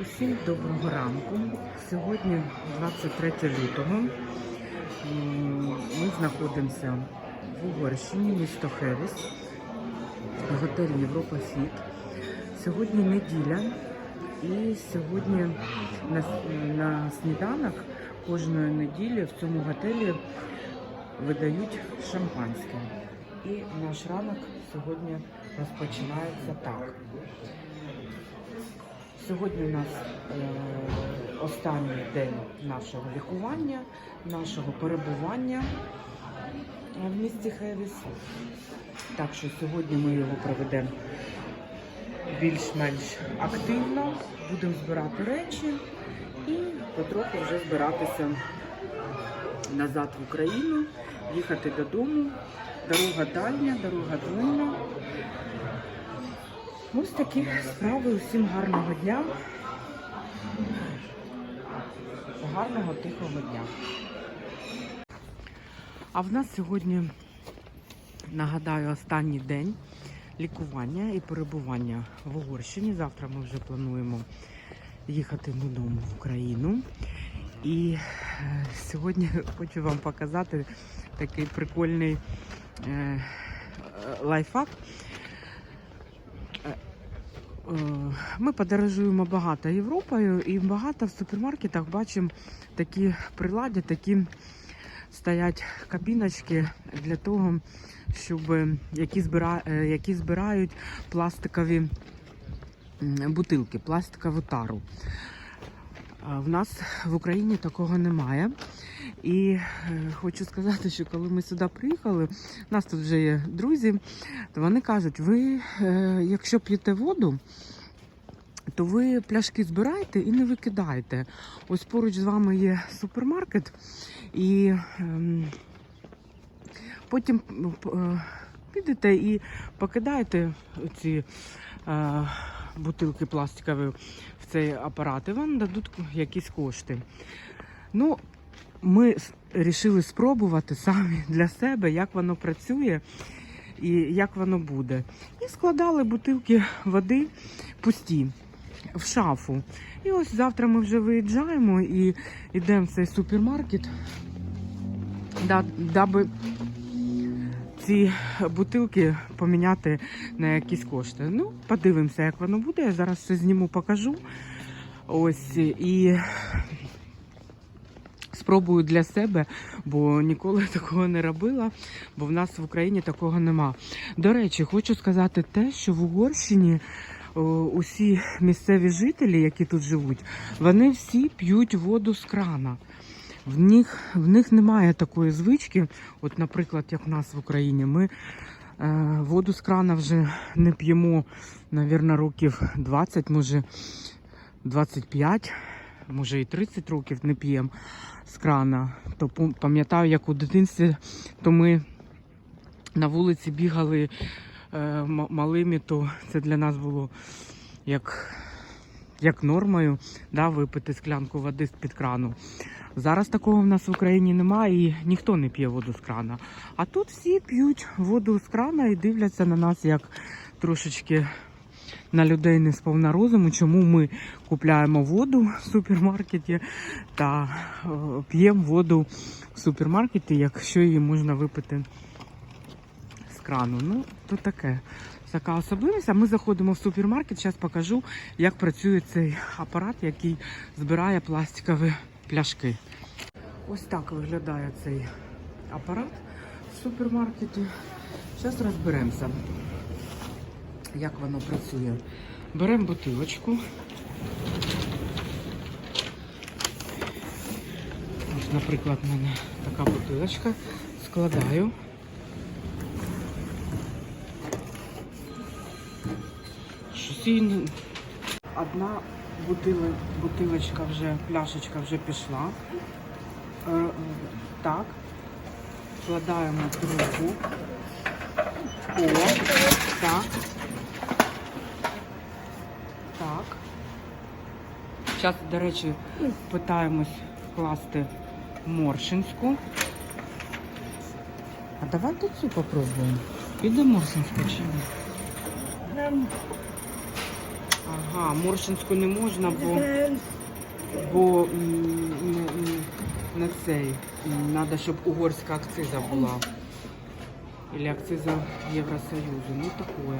Усім доброго ранку. Сьогодні 23 лютого. Ми знаходимося в Угорщині, місто Хевіс, готель Європа Фіт. Сьогодні неділя, і сьогодні на, на сніданок кожної неділі в цьому готелі видають шампанське. І наш ранок сьогодні розпочинається так. Сьогодні у нас е, останній день нашого лікування, нашого перебування е, в місті Хевіс. Так що сьогодні ми його проведемо більш-менш активно, будемо збирати речі і потроху вже збиратися назад в Україну, їхати додому. Дорога дальня, дорога двойна. Ось такі справи. Усім гарного дня. Гарного тихого дня. А в нас сьогодні, нагадаю, останній день лікування і перебування в Угорщині. Завтра ми вже плануємо їхати додому в Україну. І е, сьогодні хочу вам показати такий прикольний е, е, лайфхак. Е, Ми подорожуємо багато Європою і багато в супермаркетах бачимо такі прилади, такі стоять кабіночки для того, щоб які, збира, е, які збирають пластикові бутилки, пластикову тару. В нас в Україні такого немає. І е, хочу сказати, що коли ми сюди приїхали, у нас тут вже є друзі, то вони кажуть, ви, е, якщо п'єте воду, то ви пляшки збираєте і не викидаєте. Ось поруч з вами є супермаркет, і ем, потім е, підете і покидаєте ці бутилки пластикові в цей апарат, і вам дадуть якісь кошти. Ну, ми вирішили спробувати самі для себе, як воно працює і як воно буде. І складали бутилки води пусті в шафу. І ось завтра ми вже виїжджаємо і йдемо в цей супермаркет, да- даби ці бутилки поміняти на якісь кошти. Ну, подивимося, як воно буде. Я зараз все зніму, покажу. Ось і спробую для себе, бо ніколи такого не робила, бо в нас в Україні такого нема. До речі, хочу сказати те, що в Угорщині усі місцеві жителі, які тут живуть, вони всі п'ють воду з крана. В них, в них немає такої звички. От, наприклад, як в нас в Україні, ми е, воду з крана вже не п'ємо, мабуть, років 20, може 25, може і 30 років не п'ємо з крана. То пам- пам'ятаю, як у дитинстві, то ми на вулиці бігали е, малими, то це для нас було як, як нормою да, випити склянку води з-під крану. Зараз такого в нас в Україні немає і ніхто не п'є воду з крана. А тут всі п'ють воду з крана і дивляться на нас як трошечки на людей не сповна розуму, чому ми купляємо воду в супермаркеті та е, п'ємо воду в супермаркеті, якщо її можна випити з крану. Ну, то таке. Така особливість. А ми заходимо в супермаркет. Зараз покажу, як працює цей апарат, який збирає пластикові пляшки. Ось так виглядає цей апарат в супермаркеті. Зараз розберемося, як воно працює. Беремо бутилочку. Ось, наприклад, в мене така бутилочка. Складаю. Щось Одна бутили, бутилочка вже, пляшечка вже пішла. Е, так. Вкладаємо трубку. О, так. Так. Зараз, до речі, питаємось вкласти моршинську. А давайте цю попробуємо. Піде моршинська чи ні? Ага, Моршинську не можна, бо, бо не- не цей. Треба, щоб угорська акциза була. Или акциза Євросоюзу. Ну такое.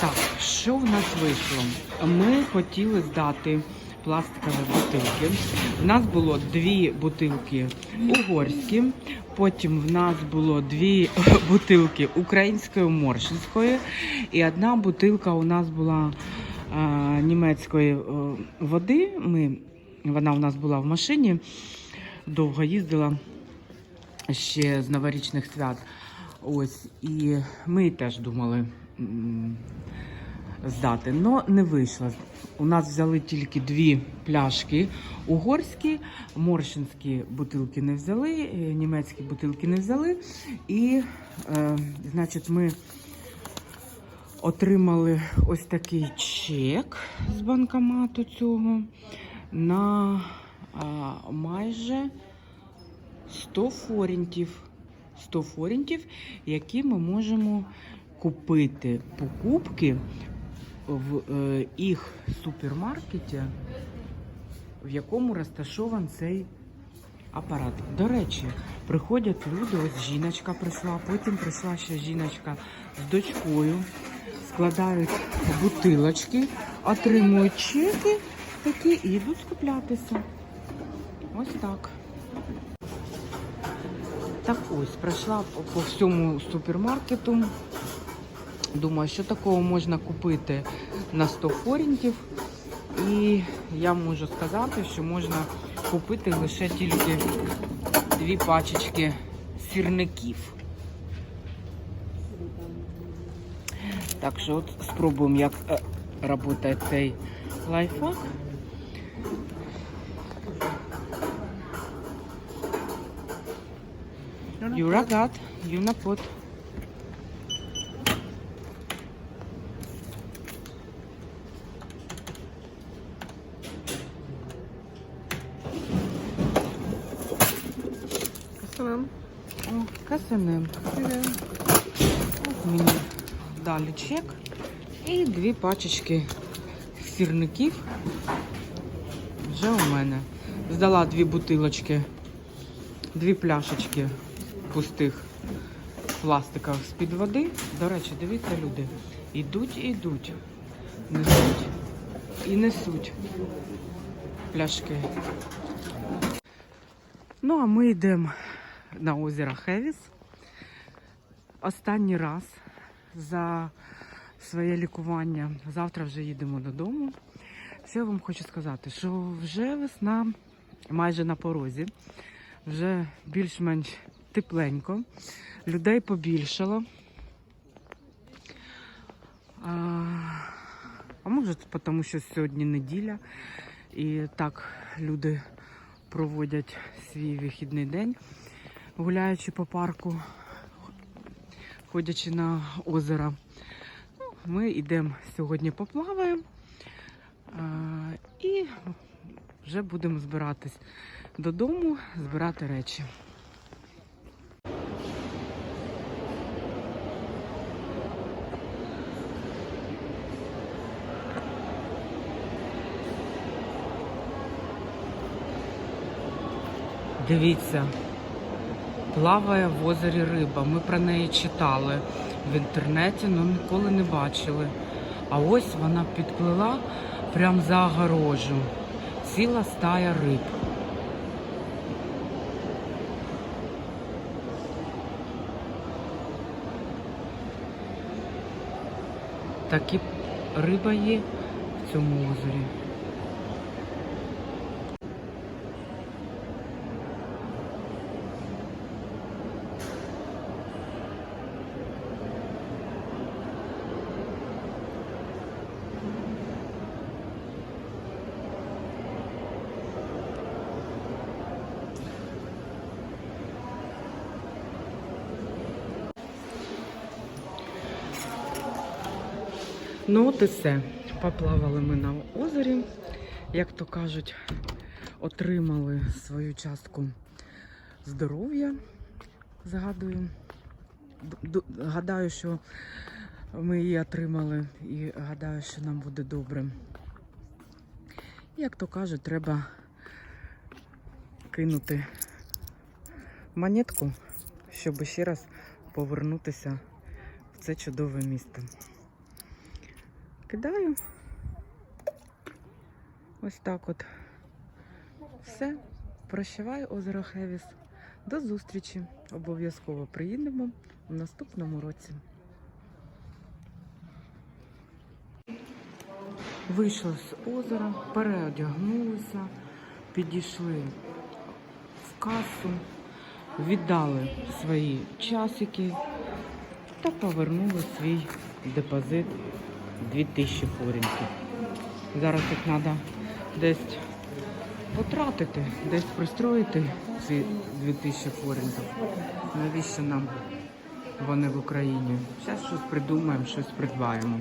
Так, що в нас вийшло? Ми хотіли здати пластикові бутилки. У нас було дві бутилки угорські, потім в нас було дві бутилки української моршинської, і одна бутилка у нас була е, німецької е, води. Ми, вона у нас була в машині, довго їздила ще з новорічних свят. Ось, і ми теж думали здати, але не вийшло. У нас взяли тільки дві пляшки угорські, моршинські бутилки не взяли, е, німецькі бутилки не взяли. І, е, значить, ми отримали ось такий чек з банкомату цього на а, майже 100 форінтів. 100 форінтів, які ми можемо купити покупки в е, їх супермаркеті, в якому розташований цей апарат. До речі, приходять люди, ось жіночка прийшла, потім прийшла ще жіночка з дочкою, складають бутилочки, отримують чеки такі і йдуть скуплятися. Ось так. Так ось, пройшла по- всьому супермаркету. Думаю, що такого можна купити на 100 форінтів. І я можу сказати, що можна купити лише тільки дві пачечки сірників. Так що от спробуємо, як е, працює цей лайфхак. Юрагат, юнапот. От мені дали чек. І дві пачечки сірників вже у мене. Здала дві бутилочки, дві пляшечки пустих пластикових з-під води. До речі, дивіться, люди. Ідуть і йдуть. Несуть і несуть пляшки. Ну, а ми йдемо на озеро Хевіс. Останній раз за своє лікування. Завтра вже їдемо додому. Що я вам хочу сказати, що вже весна майже на порозі, вже більш-менш тепленько, людей побільшало. А, а може, тому що сьогодні неділя, і так люди проводять свій вихідний день, гуляючи по парку, ходячи на озеро. Ну, Ми йдемо сьогодні поплаваємо і вже будемо збиратись додому, збирати речі. Дивіться, плаває в озері риба. Ми про неї читали в інтернеті, але ніколи не бачили. А ось вона підплила прямо за огорожу. Ціла стая риб. Такі риба є в цьому озері. Ну от і все. Поплавали ми на озері. Як то кажуть, отримали свою частку здоров'я. Згадую. Гадаю, що Ми її отримали і гадаю, що нам буде добре. Як то кажуть, треба кинути монетку, щоб ще раз повернутися в це чудове місто. Кидаю. Ось так от. Все. Прощавай, озеро Хевіс. До зустрічі. Обов'язково приїдемо в наступному році. Вийшли з озера, переодягнулися, підійшли в касу, віддали свої часики та повернули свій депозит 2000 форінтів. Зараз їх треба десь потратити, десь пристроїти ці 2000 форінтів. Навіщо нам вони в Україні? Зараз щось придумаємо, щось придбаємо.